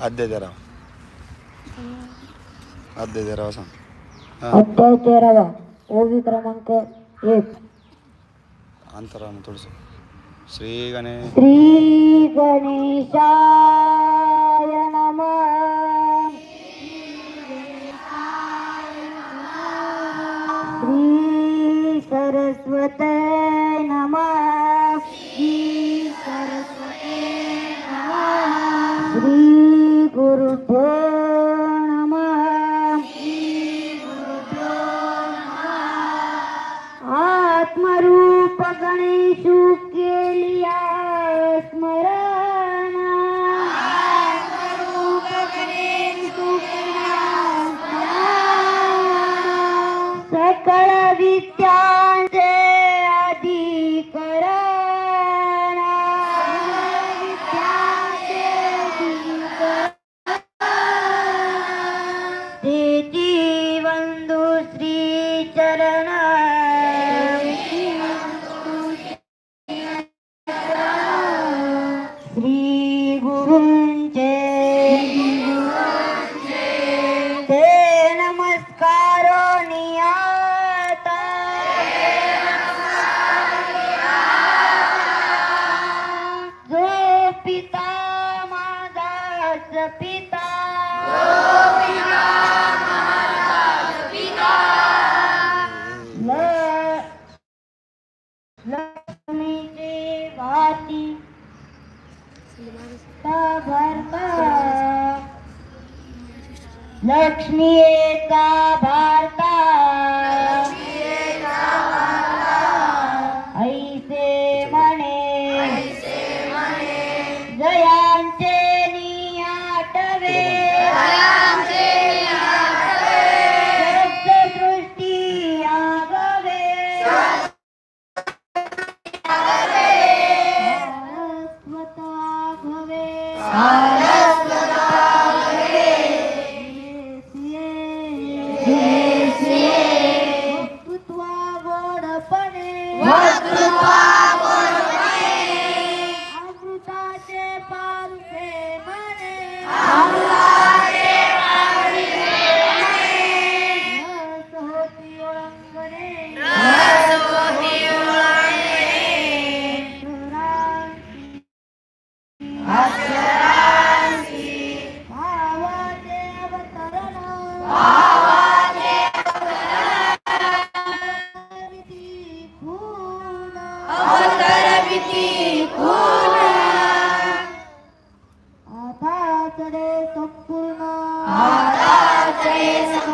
अध्याय अध्याय तेरावा सांग. अध्याय तेरावा. ओवी क्रमांक एक. अंतराम थोडंसं. श्री गणेश. श्री गणेशाय नमः. श्री सरस्वते नमः. श्री सरस्वते नमः. श्री गुरुभ्यो नमः। आत्मरूप गणेशु केलिया स्मरण। आत्मरूप गणेशु सकळ विद्यांचे माझाच पिता ल- लक्ष्मीचे वाती भरता लक्ष्मी एका Yeah. 畑で突風が。畑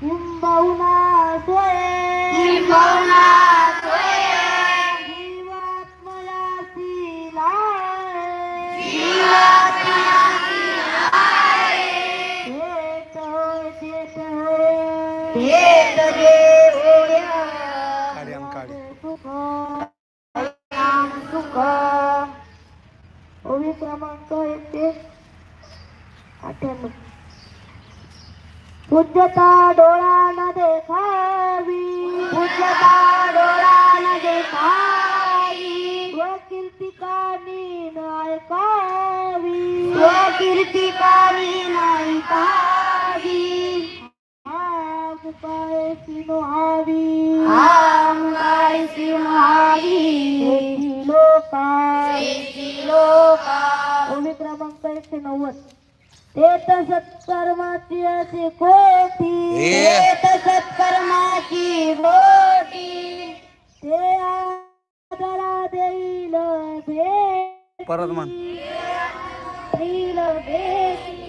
किंबहुना स्वये किंबहुना जीवात्मयासी लाय चेत होय चेत होय चेत जे होया कार्याम काढी सुख कल्याण सुख ओवी क्रमांक एकशे अठ्ठ्याण्णव पूज्यता डोळा न देखावी. पूज्यता डोळा न देखावी. व कीर्तिकानी न ऐकावी व कीर्तिकानी न ऐकावी आग पाय सिनोहावी आग पाय सिनोहावी लोका लोका ओवी क्रमांक एकशे नव्वद. तेत सत्कर्माची अशी कोटी. ए. तेत सत्कर्माची कोटी. ते आदरा देईल परत म्हण. देईल भेट.